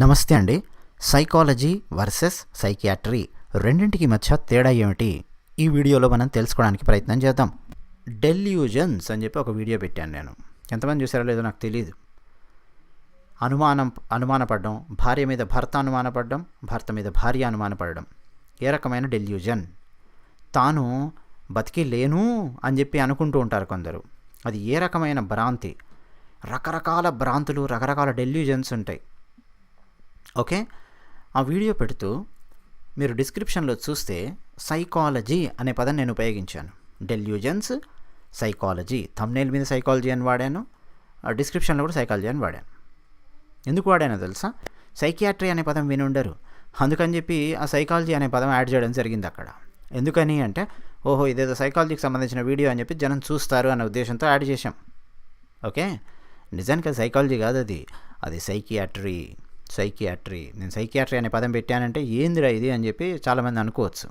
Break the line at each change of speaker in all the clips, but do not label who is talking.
నమస్తే అండి. Psychology versus psychiatry రెండింటికి మధ్య తేడా ఏమిటి? ఈ వీడియోలో మనం తెలుసుకోవడానికి ప్రయత్నం చేద్దాం. డెల్యూజన్స్ అని చెప్పి ఒక వీడియో పెట్టాను నేను. ఎంతమంది చూసారో లేదో నాకు తెలియదు అనుమానం అనుమానపడడం భార్య మీద భర్త అనుమానపడడం భర్త మీద భార్య అనుమానపడడం. ఏ రకమైన డెల్యూజన్? తాను బతికి లేను అని చెప్పి అనుకుంటూ ఉంటారు కొందరు. అది ఏ రకమైన భ్రాంతి? రకరకాల భ్రాంతులు రకరకాల డెల్యూజన్స్ ఉంటాయి. ఓకే? ఆ వీడియో పెడుతూ మీరు డిస్క్రిప్షన్లో చూస్తే సైకాలజీ అనే పదం నేను ఉపయోగించాను. Delusions psychology. థమ్నేల్ మీద సైకాలజీ అని వాడాను. ఆ డిస్క్రిప్షన్లో కూడా సైకాలజీ అని వాడాను. ఎందుకు వాడానో తెలుసా? సైకియాట్రీ అనే పదం విని ఉండరు. అందుకని చెప్పి ఆ సైకాలజీ అనే పదం యాడ్ చేయడం జరిగింది అక్కడ. ఎందుకని అంటే ఓహో ఇదేదో సైకాలజీకి సంబంధించిన వీడియో అని చెప్పి జనం చూస్తారు అనే ఉద్దేశంతో యాడ్ చేశాం. ఓకే? నిజానికి అది సైకాలజీ కాదు అది. అది సైకియాట్రీ. సైకియాట్రీ నేను సైకియాట్రీ అనే పదం పెట్టానంటే ఏందిరా ఇది అని చెప్పి చాలామంది అనుకోవచ్చు.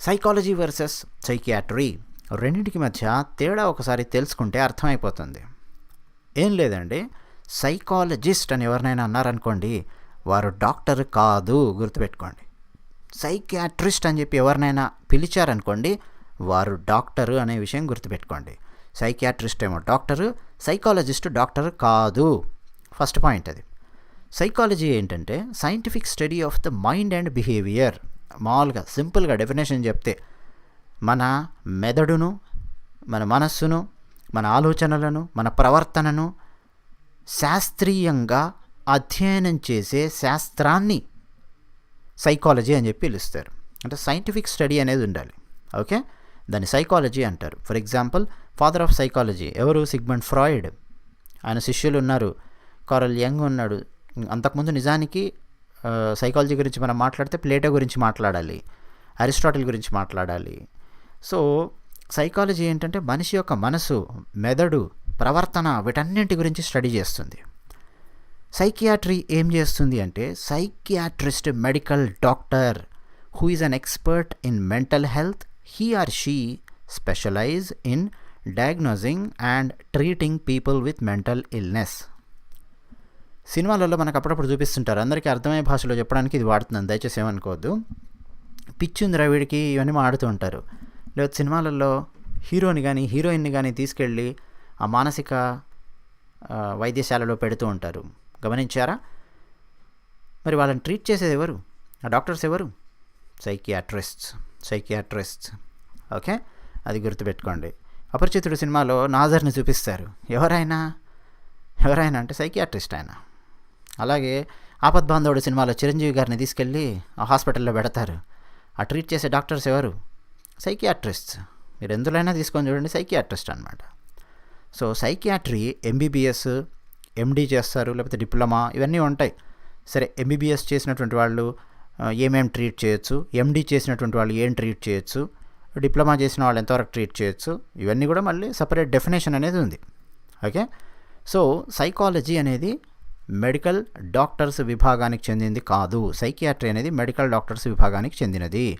సైకాలజీ వర్సెస్ సైకియాట్రీ రెండింటికి మధ్య తేడా ఒకసారి తెలుసుకుంటే అర్థమైపోతుంది. ఏం లేదండి. సైకాలజిస్ట్ అని ఎవరినైనా అన్నారనుకోండి వారు డాక్టర్ కాదు గుర్తుపెట్టుకోండి. సైకియాట్రిస్ట్ అని చెప్పి ఎవరినైనా పిలిచారనుకోండి వారు డాక్టరు అనే విషయం గుర్తుపెట్టుకోండి. సైకియాట్రిస్ట్ ఏమో డాక్టరు సైకాలజిస్ట్ డాక్టర్ కాదు. ఫస్ట్ పాయింట్ అది. సైకాలజీ ఏంటంటే scientific study of the mind and behaviour మామూలుగా సింపుల్గా డెఫినేషన్ చెప్తే మన మెదడును మన మనస్సును మన ఆలోచనలను మన ప్రవర్తనను శాస్త్రీయంగా అధ్యయనం చేసే శాస్త్రాన్ని సైకాలజీ అని చెప్పి పిలుస్తారు. అంటే సైంటిఫిక్ స్టడీ అనేది ఉండాలి. ఓకే? దాన్ని సైకాలజీ అంటారు. For example father of psychology ఎవరు? Sigmund Freud. ఆయన శిష్యులు ఉన్నారు. కారల్ యంగ్ ఉన్నాడు. అంతకుముందు నిజానికి సైకాలజీ గురించి మనం మాట్లాడితే ప్లేటో గురించి మాట్లాడాలి అరిస్టాటిల్ గురించి మాట్లాడాలి. సో సైకాలజీ ఏంటంటే మనిషి యొక్క మనసు మెదడు ప్రవర్తన వీటన్నింటి గురించి స్టడీ చేస్తుంది. సైకియాట్రీ ఏం చేస్తుంది అంటే psychiatrist medical doctor who is an expert in mental health he or she specialise in diagnosing and treating people with mental illness. సినిమాలలో మనకు అప్పుడప్పుడు చూపిస్తుంటారు. అందరికీ అర్థమయ్యే భాషలో చెప్పడానికి ఇది వాడుతున్నాను. దయచేసి ఏమనుకోవద్దు. పిచ్చుందిరా వీడికి ఇవన్నీ ఆడుతూ ఉంటారు. లేదా సినిమాలలో హీరోని కానీ హీరోయిన్ని కానీ తీసుకెళ్ళి ఆ మానసిక వైద్యశాలలో పెడుతూ ఉంటారు. గమనించారా? మరి వాళ్ళని ట్రీట్ చేసేది ఎవరు? ఆ డాక్టర్స్ ఎవరు? సైకియాట్రిస్ట్స్. సైకియాట్రిస్ట్స్. ఓకే? అది గుర్తుపెట్టుకోండి. అపరిచితుడు సినిమాలో నాజర్ని చూపిస్తారు. ఎవరైనా? ఎవరైనా అంటే సైకియాట్రిస్ట్ ఆయన. అలాగే ఆపద్బాంధవుడు సినిమాలో చిరంజీవి గారిని తీసుకెళ్ళి ఆ హాస్పిటల్లో పెడతారు. ఆ ట్రీట్ చేసే డాక్టర్స్ ఎవరు? సైకియాట్రిస్ట్ మీరు ఎందులోనైనా తీసుకొని చూడండి సైకియాట్రిస్ట్ అనమాట సో సైకియాట్రీ ఎంబీబీఎస్ ఎండీ చేస్తారు లేకపోతే డిప్లొమా ఇవన్నీ ఉంటాయి. సరే ఎంబీబీఎస్ చేసినటువంటి వాళ్ళు ఏమేమి ట్రీట్ చేయొచ్చు? ఎండీ చేసినటువంటి వాళ్ళు ఏం ట్రీట్ చేయొచ్చు? డిప్లొమా చేసిన వాళ్ళు ఎంతవరకు ట్రీట్ చేయొచ్చు? ఇవన్నీ కూడా మళ్ళీ సపరేట్ డెఫినేషన్ అనేది ఉంది. ఓకే? సో సైకాలజీ అనేది మెడికల్ డాక్టర్స్ విభాగానికి చెందింది కాదు. సైకియాట్రీ అనేది మెడికల్ డాక్టర్స్ విభాగానికి చెందినది.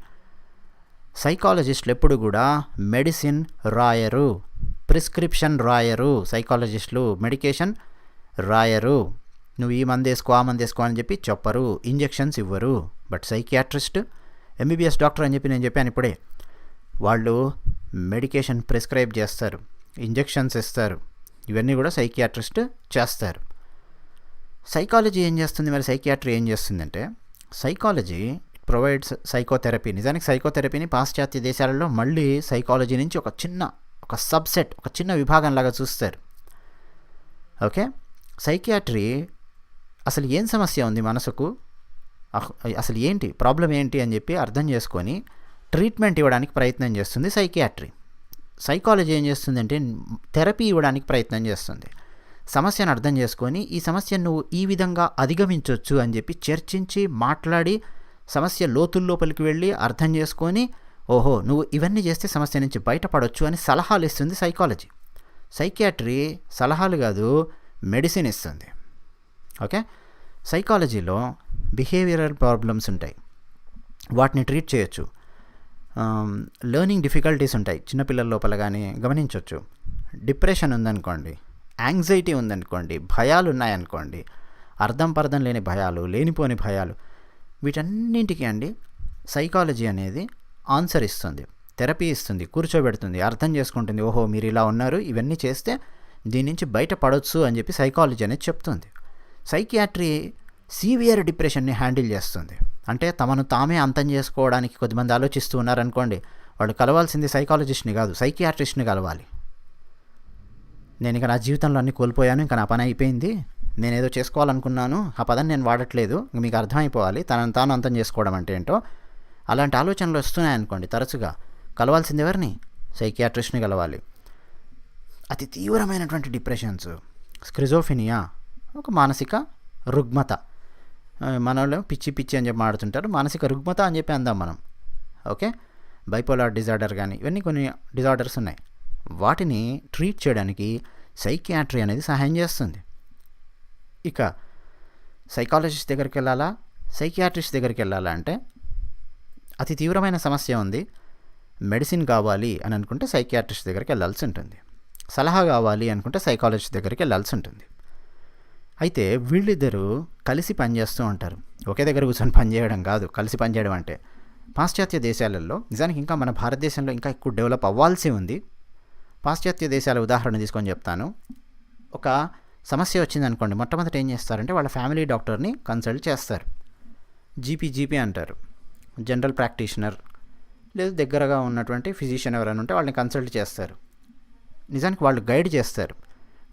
సైకాలజిస్టులు ఎప్పుడు కూడా మెడిసిన్ రాయరు ప్రిస్క్రిప్షన్ రాయరు. సైకాలజిస్టులు మెడికేషన్ రాయరు. నువ్వు ఈ మంది వేసుకో ఆ మంది వేసుకో అని చెప్పి చెప్పరు ఇంజెక్షన్స్ ఇవ్వరు. బట్ సైకియాట్రిస్ట్ ఎంబీబీఎస్ డాక్టర్ అని చెప్పి నేను చెప్పాను ఇప్పుడే. వాళ్ళు మెడికేషన్ ప్రిస్క్రైబ్ చేస్తారు ఇంజెక్షన్స్ ఇస్తారు. ఇవన్నీ కూడా సైకియాట్రిస్ట్ చేస్తారు. సైకాలజీ ఏం చేస్తుంది? మరి సైకియాట్రీ ఏం చేస్తుందంటే సైకాలజీ ప్రొవైడ్స్ సైకోథెరపీ నిజానికి సైకోథెరపీని పాశ్చాత్య దేశాలలో మళ్ళీ సైకాలజీ నుంచి ఒక చిన్న ఒక సబ్సెట్ ఒక చిన్న విభాగంలాగా చూస్తారు. ఓకే? సైకియాట్రీ అసలు ఏం సమస్య ఉంది మనసుకు? అహ్- అసలు ఏంటి? ప్రాబ్లం ఏంటి అని చెప్పి అర్థం చేసుకొని ట్రీట్మెంట్ ఇవ్వడానికి ప్రయత్నం చేస్తుంది సైకియాట్రీ సైకాలజీ ఏం చేస్తుందంటే థెరపీ ఇవ్వడానికి ప్రయత్నం చేస్తుంది. సమస్యను అర్థం చేసుకొని ఈ సమస్యను నువ్వు ఈ విధంగా అధిగమించవచ్చు అని చెప్పి చర్చించి మాట్లాడి సమస్య లోతుల్లోపలికి వెళ్ళి అర్థం చేసుకొని ఓహో నువ్వు ఇవన్నీ చేస్తే సమస్య నుంచి బయటపడవచ్చు అని సలహాలు ఇస్తుంది సైకాలజీ. సైకియాట్రీ సలహాలు కాదు మెడిసిన్ ఇస్తుంది. ఓకే? సైకాలజీలో బిహేవియరల్ ప్రాబ్లమ్స్ ఉంటాయి. వాటిని ట్రీట్ చేయొచ్చు. లెర్నింగ్ డిఫికల్టీస్ ఉంటాయి. చిన్నపిల్లల లోపల కానీ గమనించవచ్చు డిప్రెషన్ ఉందనుకోండి యాంగ్జైటీ ఉందనుకోండి భయాలు ఉన్నాయనుకోండి అర్థం పర్థం లేని భయాలు లేనిపోని భయాలు వీటన్నింటికి అండి సైకాలజీ అనేది ఆన్సర్ ఇస్తుంది థెరపీ ఇస్తుంది కూర్చోబెడుతుంది అర్థం చేసుకుంటుంది ఓహో మీరు ఇలా ఉన్నారు ఇవన్నీ చేస్తే దీని నుంచి బయటపడవచ్చు అని చెప్పి సైకాలజీ అనేది చెప్తుంది. సైకియాట్రీ సీవియర్ డిప్రెషన్ని హ్యాండిల్ చేస్తుంది. అంటే తమను తామే అంతం చేసుకోవడానికి కొద్దిమంది ఆలోచిస్తూ ఉన్నారనుకోండి వాళ్ళు కలవాల్సింది సైకాలజిస్ట్ని కాదు సైకియాట్రిస్ట్ని కలవాలి. నేను ఇక నా జీవితంలో అన్నీ కోల్పోయాను ఇంకా నా పని అయిపోయింది. నేను ఏదో చేసుకోవాలనుకున్నాను. ఆ పదాన్ని నేను వాడట్లేదు. మీకు అర్థమైపోవాలి. తనను తాను అంతం చేసుకోవడం అంటే ఏంటో. అలాంటి ఆలోచనలు వస్తున్నాయనుకోండి తరచుగా. కలవాల్సింది ఎవరిని? సైకియాట్రిస్ట్ని కలవాలి. అతి తీవ్రమైనటువంటి డిప్రెషన్స్. స్క్రిజోఫినియా. ఒక మానసిక రుగ్మత. మనలో పిచ్చి పిచ్చి అని చెప్పి మాడుతుంటారు. మానసిక రుగ్మత అని చెప్పి అందాం మనం. ఓకే? బైపోలార్ డిజార్డర్ కానీ ఇవన్నీ కొన్ని డిజార్డర్స్ ఉన్నాయి. వాటిని ట్రీట్ చేయడానికి సైకియాట్రీ అనేది సహాయం చేస్తుంది. ఇక సైకాలజిస్ట్ దగ్గరికి వెళ్ళాలా? సైకియాట్రిస్ట్ దగ్గరికి వెళ్ళాలా అంటే అతి తీవ్రమైన సమస్య ఉంది. మెడిసిన్ కావాలి అని అనుకుంటే సైకియాట్రిస్ట్ దగ్గరికి వెళ్ళాల్సి ఉంటుంది. సలహా కావాలి అనుకుంటే సైకాలజిస్ట్ దగ్గరికి వెళ్ళాల్సి ఉంటుంది. అయితే వీళ్ళిద్దరూ కలిసి పనిచేస్తూ ఉంటారు. ఒకే దగ్గర కూర్చొని పనిచేయడం కాదు. కలిసి పనిచేయడం అంటే పాశ్చాత్య దేశాలలో నిజానికి ఇంకా మన భారతదేశంలో ఇంకా ఎక్కువ డెవలప్ అవ్వాల్సి ఉంది. పాశ్చాత్య దేశాల ఉదాహరణ తీసుకొని చెప్తాను. ఒక సమస్య వచ్చిందనుకోండి మొట్టమొదటి ఏం చేస్తారంటే వాళ్ళ ఫ్యామిలీ డాక్టర్ని కన్సల్ట్ చేస్తారు. జీపీ జీపీ అంటారు. జనరల్ ప్రాక్టీషనర్ లేదా దగ్గరగా ఉన్నటువంటి ఫిజిషియన్ ఎవరైనా ఉంటే వాళ్ళని కన్సల్ట్ చేస్తారు. నిజానికి వాళ్ళు గైడ్ చేస్తారు.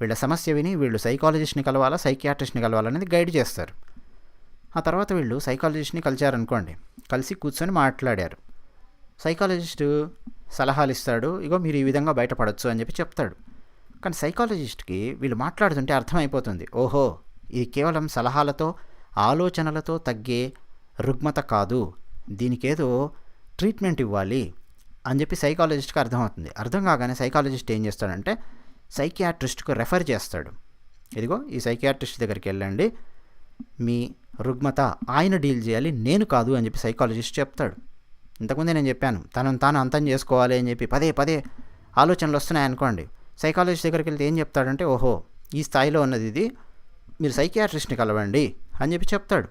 వీళ్ళ సమస్య విని వీళ్ళు సైకాలజిస్ట్ని కలవాలా సైకియాట్రిస్ట్ని కలవాలనేది గైడ్ చేస్తారు. ఆ తర్వాత వీళ్ళు సైకాలజిస్ట్ని కలిచారనుకోండి కలిసి కూర్చొని మాట్లాడారు. సైకాలజిస్టు సలహాలు ఇస్తాడు ఇగో మీరు ఈ విధంగా బయటపడవచ్చు అని చెప్పి చెప్తాడు. కానీ సైకాలజిస్ట్కి వీళ్ళు మాట్లాడుతుంటే అర్థమైపోతుంది. ఓహో ఇది కేవలం సలహాలతో ఆలోచనలతో తగ్గే రుగ్మత కాదు. దీనికేదో ట్రీట్మెంట్ ఇవ్వాలి అని చెప్పి సైకాలజిస్ట్కి అర్థమవుతుంది. అర్థం కాగానే సైకాలజిస్ట్ ఏం చేస్తాడంటే సైకియాట్రిస్ట్కు రెఫర్ చేస్తాడు. ఇదిగో ఈ సైకియాట్రిస్ట్ దగ్గరికి వెళ్ళండి. మీ రుగ్మత ఆయన డీల్ చేయాలి నేను కాదు అని చెప్పి సైకాలజిస్ట్ చెప్తాడు. ఇంతకుముందే నేను చెప్పాను తనను తాను అంతం చేసుకోవాలి అని చెప్పి. పదే పదే ఆలోచనలు వస్తున్నాయి అనుకోండి. సైకాలజిస్ట్ దగ్గరికి వెళ్తే ఏం చెప్తాడంటే ఓహో ఈ స్థాయిలో ఉన్నది ఇది మీరు సైకియాట్రిస్ట్ని కలవండి అని చెప్పి చెప్తాడు.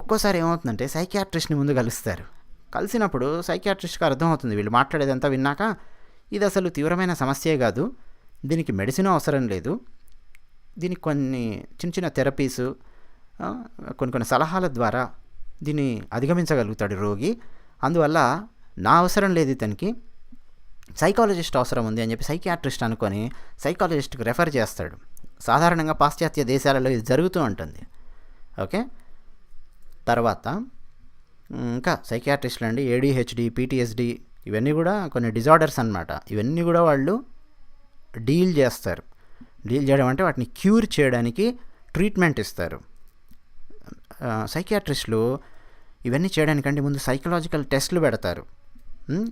ఒక్కోసారి ఏమవుతుందంటే సైకియాట్రిస్ట్ని ముందు కలుస్తారు. కలిసినప్పుడు సైకియాట్రిస్ట్కి అర్థమవుతుంది వీళ్ళు మాట్లాడేదంతా విన్నాక ఇది అసలు తీవ్రమైన సమస్యే కాదు దీనికి మెడిసిన్ అవసరం లేదు దీనికి కొన్ని చిన్న చిన్న థెరపీస్ కొన్ని కొన్ని సలహాల ద్వారా దీన్ని అధిగమించగలుగుతాడు రోగి. అందువల్ల నా అవసరం లేదు ఇతనికి. సైకాలజిస్ట్ అవసరం ఉంది అని చెప్పి సైకియాట్రిస్ట్ అనుకొని సైకాలజిస్ట్కి రెఫర్ చేస్తాడు. సాధారణంగా పాశ్చాత్య దేశాలలో ఇది జరుగుతూ ఉంటుంది. ఓకే? తర్వాత ఇంకా సైకియాట్రిస్టులు అండి ఏడిహెచ్డి పీటీఎస్డి ఇవన్నీ కూడా కొన్ని డిజార్డర్స్ అన్నమాట. ఇవన్నీ కూడా వాళ్ళు డీల్ చేస్తారు. డీల్ చేయడం అంటే వాటిని క్యూర్ చేయడానికి ట్రీట్మెంట్ ఇస్తారు. సైకియాట్రిస్టులు ఇవన్నీ చేయడానికంటే ముందు సైకలాజికల్ టెస్ట్లు పెడతారు.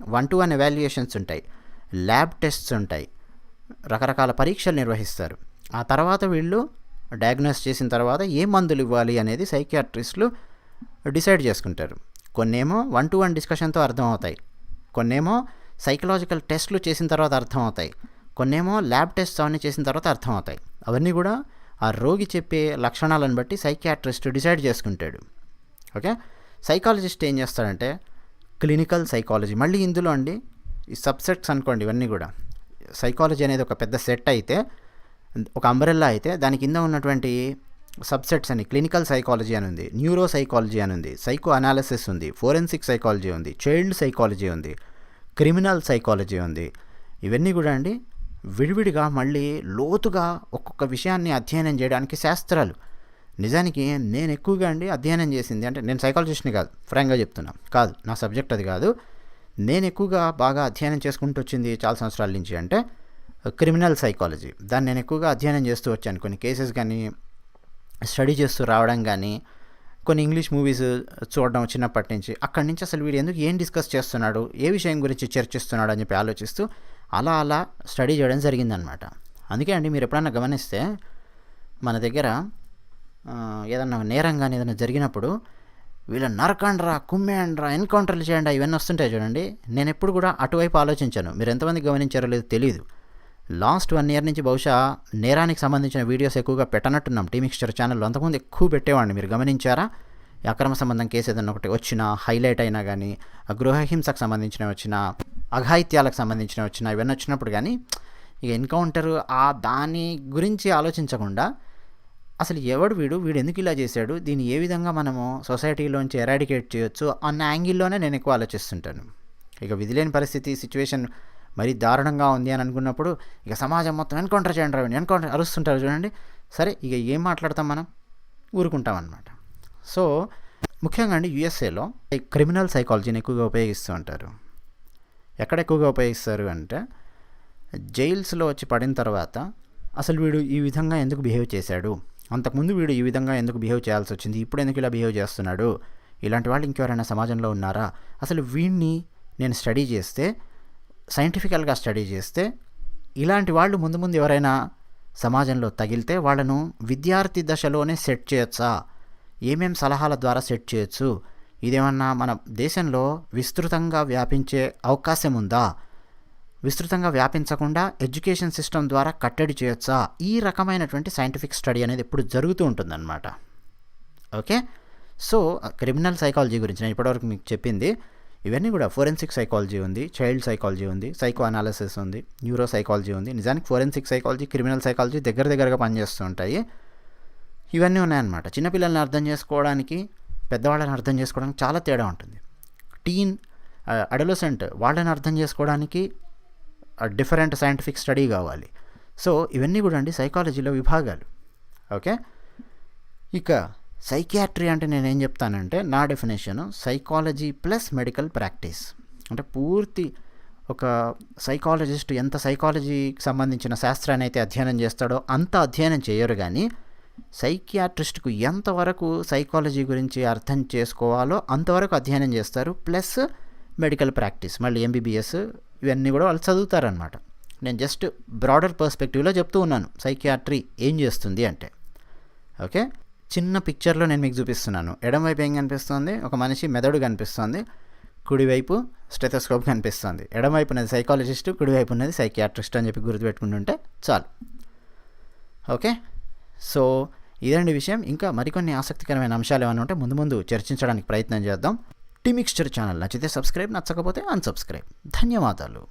వన్ టు వన్ ఎవాల్యుయేషన్స్ ఉంటాయి. ల్యాబ్ టెస్ట్స్ ఉంటాయి. రకరకాల పరీక్షలు నిర్వహిస్తారు. ఆ తర్వాత వీళ్ళు డయాగ్నోస్ చేసిన తర్వాత ఏ మందులు ఇవ్వాలి అనేది సైకియాట్రిస్టులు డిసైడ్ చేసుకుంటారు. కొన్నేమో వన్ టు వన్ డిస్కషన్తో అర్థమవుతాయి. కొన్నేమో సైకలాజికల్ టెస్ట్లు చేసిన తర్వాత అర్థమవుతాయి. కొన్నేమో ల్యాబ్ టెస్ట్ అవన్నీ చేసిన తర్వాత అర్థమవుతాయి. అవన్నీ కూడా ఆ రోగి చెప్పే లక్షణాలను బట్టి సైకియాట్రిస్ట్ డిసైడ్ చేసుకుంటాడు. ఓకే సైకాలజిస్ట్ ఏం చేస్తాడంటే క్లినికల్ సైకాలజీ. మళ్ళీ ఇందులో అండి ఈ సబ్సెట్స్ అనుకోండి ఇవన్నీ కూడా. సైకాలజీ అనేది ఒక పెద్ద సెట్ అయితే ఒక అంబ్రెల్లా అయితే దాని కింద ఉన్నటువంటి సబ్సెట్స్ అని క్లినికల్ సైకాలజీ అని ఉంది న్యూరో సైకాలజీ అని ఉంది సైకో అనాలిసిస్ ఉంది ఫోరెన్సిక్ సైకాలజీ ఉంది చైల్డ్ సైకాలజీ ఉంది క్రిమినల్ సైకాలజీ ఉంది. ఇవన్నీ కూడా అండి విడివిడిగా మళ్ళీ లోతుగా ఒక్కొక్క విషయాన్ని అధ్యయనం చేయడానికి శాస్త్రాలు. నిజానికి నేను ఎక్కువగా అండి అధ్యయనం చేసింది. అంటే నేను సైకాలజిస్ట్ని కాదు ఫ్రాంక్గా చెప్తున్నా. కాదు నా సబ్జెక్ట్ అది కాదు. నేను ఎక్కువగా బాగా అధ్యయనం చేసుకుంటూ వచ్చింది చాలా సంవత్సరాల నుంచి అంటే క్రిమినల్ సైకాలజీ దాన్ని నేను ఎక్కువగా అధ్యయనం చేస్తూ వచ్చాను. కొన్ని కేసెస్ కానీ స్టడీ చేస్తూ రావడం కానీ కొన్ని ఇంగ్లీష్ మూవీస్ చూడడం చిన్నప్పటి నుంచి. అక్కడి నుంచి అసలు వీడు ఎందుకు ఏం డిస్కస్ చేస్తున్నాడు? ఏ విషయం గురించి చర్చిస్తున్నాడు అని చెప్పి ఆలోచిస్తూ అలా అలా స్టడీ చేయడం జరిగిందనమాట అందుకే అండి మీరు ఎప్పుడన్నా గమనిస్తే మన దగ్గర ఏదన్నా నేరం కానీ ఏదైనా జరిగినప్పుడు వీళ్ళు నరకండ్రా కుమ్మేయండ్రా ఎన్కౌంటర్లు చేయండి ఇవన్నీ వస్తుంటాయి చూడండి. నేను ఎప్పుడు కూడా అటువైపు ఆలోచించాను. మీరు ఎంతమంది గమనించారో లేదో తెలియదు లాస్ట్ వన్ ఇయర్ నుంచి బహుశా నేరానికి సంబంధించిన వీడియోస్ ఎక్కువగా పెట్టనట్టున్నాం. టీ మిక్స్చర్ ఛానల్లో అంతకుముందు ఎక్కువ పెట్టేవాడిని. మీరు గమనించారా? అక్రమ సంబంధం కేసు ఏదైనా ఒకటి వచ్చినా హైలైట్ అయినా కానీ ఆ గృహహింసకు సంబంధించినవి వచ్చిన అఘాయిత్యాలకు సంబంధించిన వచ్చిన ఇవన్నీ వచ్చినప్పుడు కానీ ఇక ఎన్కౌంటర్ ఆ దాని గురించి ఆలోచించకుండా అసలు ఎవడు వీడు? వీడు ఎందుకు ఇలా చేశాడు? దీన్ని ఏ విధంగా మనము సొసైటీలోంచి ఎరాడికేట్ చేయొచ్చు అన్న యాంగిల్లోనే నేను ఎక్కువ ఆలోచిస్తుంటాను. ఇక విధిలేని పరిస్థితి సిచ్యువేషన్ మరీ దారుణంగా ఉంది అని అనుకున్నప్పుడు ఇక సమాజం మొత్తం ఎన్కౌంటర్ చేయండి రావండి ఎన్కౌంటర్ అరుస్తుంటారు చూడండి. సరే ఇక ఏం మాట్లాడతాం మనం? ఊరుకుంటాం అనమాట సో ముఖ్యంగా అండి యుఎస్ఏలో క్రిమినల్ సైకాలజీని ఎక్కువగా ఉపయోగిస్తూ ఉంటారు. ఎక్కడ ఎక్కువగా ఉపయోగిస్తారు అంటే జైల్స్లో వచ్చి పడిన తర్వాత అసలు వీడు ఈ విధంగా ఎందుకు బిహేవ్ చేశాడు? అంతకుముందు వీడు ఈ విధంగా ఎందుకు బిహేవ్ చేయాల్సి వచ్చింది ఇప్పుడు ఎందుకు ఇలా బిహేవ్ చేస్తున్నాడు? ఇలాంటి వాళ్ళు ఇంకెవరైనా సమాజంలో ఉన్నారా? అసలు వీడిని నేను స్టడీ చేస్తే సైంటిఫికల్గా స్టడీ చేస్తే ఇలాంటి వాళ్ళు ముందు ముందు ఎవరైనా సమాజంలో తగిలితే వాళ్ళను విద్యార్థి దశలోనే సెట్ చేయొచ్చా? ఏమేం సలహాల ద్వారా సెట్ చేయొచ్చు? ఇదేమన్నా మన దేశంలో విస్తృతంగా వ్యాపించే అవకాశం ఉందా? విస్తృతంగా వ్యాపించకుండా ఎడ్యుకేషన్ సిస్టమ్ ద్వారా కట్టడి చేయొచ్చా? ఈ రకమైనటువంటి సైంటిఫిక్ స్టడీ అనేది ఎప్పుడు జరుగుతూ ఉంటుందన్నమాట. ఓకే? సో క్రిమినల్ సైకాలజీ గురించి నేను ఇప్పటివరకు మీకు చెప్పింది. ఇవన్నీ కూడా ఫోరెన్సిక్ సైకాలజీ ఉంది చైల్డ్ సైకాలజీ ఉంది సైకో అనాలిసిస్ ఉంది న్యూరో సైకాలజీ ఉంది. నిజానికి ఫోరెన్సిక్ సైకాలజీ క్రిమినల్ సైకాలజీ దగ్గర దగ్గరగా పనిచేస్తూ ఉంటాయి. ఇవన్నీ ఉన్నాయన్నమాట. చిన్నపిల్లల్ని అర్థం చేసుకోవడానికి పెద్దవాళ్ళని అర్థం చేసుకోవడానికి చాలా తేడా ఉంటుంది. టీన్ అడలసెంట్ వాళ్ళని అర్థం చేసుకోవడానికి డిఫరెంట్ సైంటిఫిక్ స్టడీ కావాలి. సో ఇవన్నీ కూడా అండి సైకాలజీలో విభాగాలు. ఓకే? ఇక సైకియాట్రీ అంటే నేనేం చెప్తానంటే నా definition psychology plus medical practice అంటే పూర్తి ఒక సైకాలజిస్ట్ ఎంత సైకాలజీకి సంబంధించిన శాస్త్రాన్ని అయితే అధ్యయనం చేస్తాడో అంత అధ్యయనం చేయరు కానీ సైకియాట్రిస్ట్కు ఎంతవరకు సైకాలజీ గురించి అర్థం చేసుకోవాలో అంతవరకు అధ్యయనం చేస్తారు ప్లస్ మెడికల్ ప్రాక్టీస్ మళ్ళీ ఎంబీబీఎస్ ఇవన్నీ కూడా వాళ్ళు చదువుతారనమాట నేను జస్ట్ బ్రాడర్ పర్స్పెక్టివ్లో చెప్తూ ఉన్నాను సైకియాట్రీ ఏం చేస్తుంది? అంటే. ఓకే? చిన్న పిక్చర్లో నేను మీకు చూపిస్తున్నాను. ఎడమవైపు ఏం కనిపిస్తుంది? ఒక మనిషి మెదడు కనిపిస్తుంది కుడివైపు స్టెథోస్కోప్ కనిపిస్తుంది. ఎడమవైపు ఉన్నది సైకాలజిస్ట్ కుడివైపు ఉన్నది సైకియాట్రిస్ట్ అని చెప్పి గుర్తుపెట్టుకుంటుంటే చాలు. ఓకే? సో ఇదండి విషయం. ఇంకా మరికొన్ని ఆసక్తికరమైన అంశాలు ఏమైనా ఉంటే ముందు ముందు చర్చించడానికి ప్రయత్నం చేద్దాం. టీ మిక్స్చర్ ఛానల్ నచ్చితే సబ్స్క్రైబ్ నచ్చకపోతే అన్సబ్స్క్రైబ్ ధన్యవాదాలు.